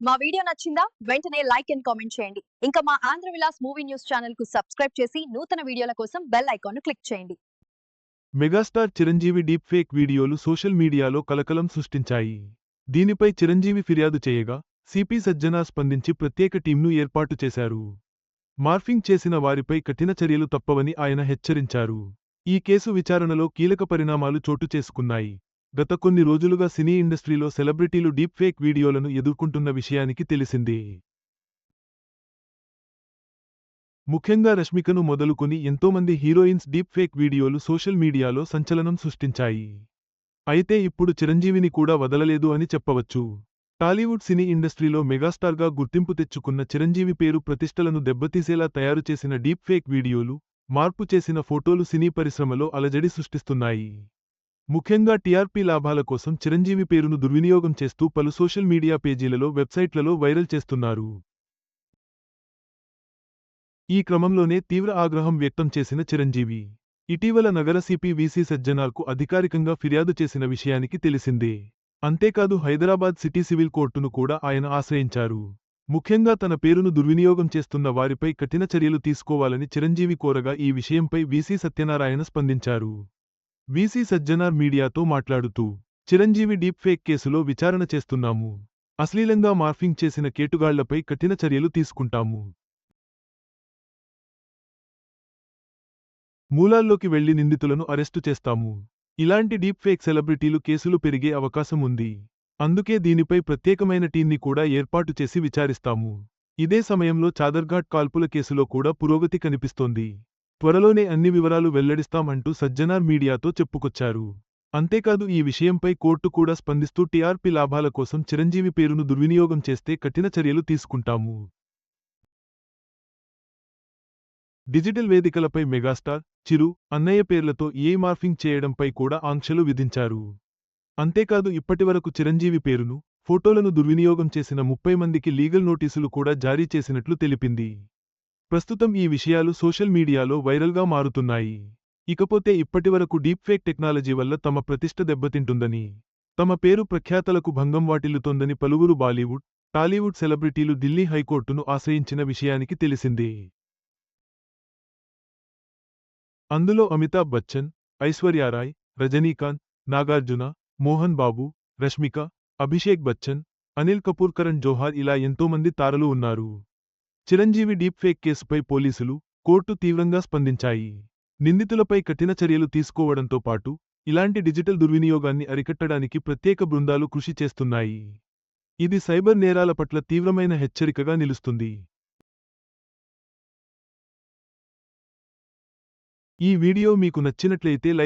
మా వీడియో నచ్చిందా? వెంటనే లైక్ అండ్ కామెంట్ చేయండి. ఇంకా మా ఆంధ్ర విలాస్ మూవీ న్యూస్ ఛానల్కు సబ్స్క్రైబ్ చేసి నూతన వీడియోల కోసం బెల్ ఐకాన్ను క్లిక్ చేయండి. మెగాస్టార్ చిరంజీవి డీప్ ఫేక్ వీడియోలు సోషల్ మీడియాలో కలకలం సృష్టించాయి. దీనిపై చిరంజీవి ఫిర్యాదు చేయగా సిపి సజ్జనా స్పందించి ప్రత్యేక టీంను ఏర్పాటు చేశారు. మార్ఫింగ్ చేసిన వారిపై కఠిన చర్యలు తప్పవని ఆయన హెచ్చరించారు. ఈ కేసు విచారణలో కీలక పరిణామాలు చోటు చేసుకున్నాయి. గత కొన్ని రోజులుగా సినీ ఇండస్ట్రీలో సెలబ్రిటీలు డీప్ ఫేక్ వీడియోలను ఎదుర్కొంటున్న విషయానికి తెలిసింది. ముఖ్యంగా రష్మికను మొదలుకొని ఎంతోమంది హీరోయిన్స్ డీప్ ఫేక్ వీడియోలు సోషల్ మీడియాలో సంచలనం సృష్టించాయి. అయితే ఇప్పుడు చిరంజీవిని కూడా వదలలేదు అని చెప్పవచ్చు. టాలీవుడ్ సినీ ఇండస్ట్రీలో మెగాస్టార్గా గుర్తింపు తెచ్చుకున్న చిరంజీవి పేరు ప్రతిష్టలను దెబ్బతీసేలా తయారు చేసిన డీప్ ఫేక్ వీడియోలు మార్పు చేసిన ఫోటోలు సినీ పరిశ్రమలో అలజడి సృష్టిస్తున్నాయి. ముఖ్యంగా టీఆర్పీ లాభాల కోసం చిరంజీవి పేరును దుర్వినియోగం చేస్తూ పలు సోషల్ మీడియా పేజీలలో వెబ్సైట్లలో వైరల్ చేస్తున్నారు. ఈ క్రమంలోనే తీవ్ర ఆగ్రహం వ్యక్తం చేసిన చిరంజీవి ఇటీవల నగర సిపి విసి సజ్జనార్కు అధికారికంగా ఫిర్యాదు చేసిన విషయానికి తెలిసిందే. అంతేకాదు హైదరాబాద్ సిటీ సివిల్ కోర్టును కూడా ఆయన ఆశ్రయించారు. ముఖ్యంగా తన పేరును దుర్వినియోగం చేస్తున్న వారిపై కఠిన చర్యలు తీసుకోవాలని చిరంజీవి కోరగా ఈ విషయంపై విసి సత్యనారాయణ స్పందించారు. వీసీ సజ్జనార్ మీడియాతో మాట్లాడుతూ చిరంజీవి డీప్ ఫేక్ కేసులో విచారణ చేస్తున్నాము. అశ్లీలంగా మార్ఫింగ్ చేసిన కేటుగాళ్ళపై కఠిన చర్యలు తీసుకుంటాము. మూలాల్లోకి వెళ్ళి నిందితులను అరెస్టు చేస్తాము. ఇలాంటి డీప్ ఫేక్ సెలబ్రిటీలు కేసులు పెరిగే అవకాశం ఉంది. అందుకే దీనిపై ప్రత్యేకమైన టీంని కూడా ఏర్పాటు చేసి విచారిస్తాము. ఇదే సమయంలో చాదర్ఘాట్ కాల్పుల కేసులో కూడా పురోగతి కనిపిస్తోంది. త్వరలోనే అన్ని వివరాలు వెల్లడిస్తామంటూ సజ్జనార్ మీడియాతో చెప్పుకొచ్చారు. అంతేకాదు ఈ విషయంపై కోర్టు కూడా స్పందిస్తూ టీఆర్పీ లాభాల కోసం చిరంజీవి పేరును దుర్వినియోగం చేస్తే కఠిన చర్యలు తీసుకుంటాము. డిజిటల్ వేదికలపై మెగాస్టార్ చిరు అన్నయ్య పేర్లతో ఏ మార్ఫింగ్ చేయడంపై కూడా ఆంక్షలు విధించారు. అంతేకాదు ఇప్పటివరకు చిరంజీవి పేరును ఫోటోలను దుర్వినియోగం చేసిన ముప్పై మందికి లీగల్ నోటీసులు కూడా జారీ చేసినట్లు తెలిపింది. ప్రస్తుతం ఈ విషయాలు సోషల్ మీడియాలో వైరల్గా మారుతున్నాయి. ఇకపోతే ఇప్పటివరకు డీప్ ఫేక్ టెక్నాలజీ వల్ల తమ ప్రతిష్ట దెబ్బతింటుందని తమ పేరు ప్రఖ్యాతలకు భంగం వాటిల్లుతోందని పలువురు బాలీవుడ్ టాలీవుడ్ సెలబ్రిటీలు ఢిల్లీ హైకోర్టును ఆశ్రయించిన విషయానికి తెలిసిందే. అందులో అమితాబ్ బచ్చన్ ఐశ్వర్యారాయ్ రజనీకాంత్ నాగార్జున మోహన్ బాబు రష్మిక అభిషేక్ బచ్చన్ అనిల్ కపూర్ కరణ్ జోహార్ ఇలా ఎంతోమంది తారలు ఉన్నారు. చిరంజీవి డీప్ ఫేక్ కేసుపై పోలీసులు కోర్టు తీవ్రంగా స్పందించాయి. నిందితులపై కఠిన చర్యలు తీసుకోవడంతో పాటు ఇలాంటి డిజిటల్ దుర్వినియోగాన్ని అరికట్టడానికి ప్రత్యేక బృందాలు కృషి చేస్తున్నాయి. ఇది సైబర్ నేరాల పట్ల తీవ్రమైన హెచ్చరికగా నిలుస్తుంది. ఈ వీడియో మీకు నచ్చినట్లయితే లైక్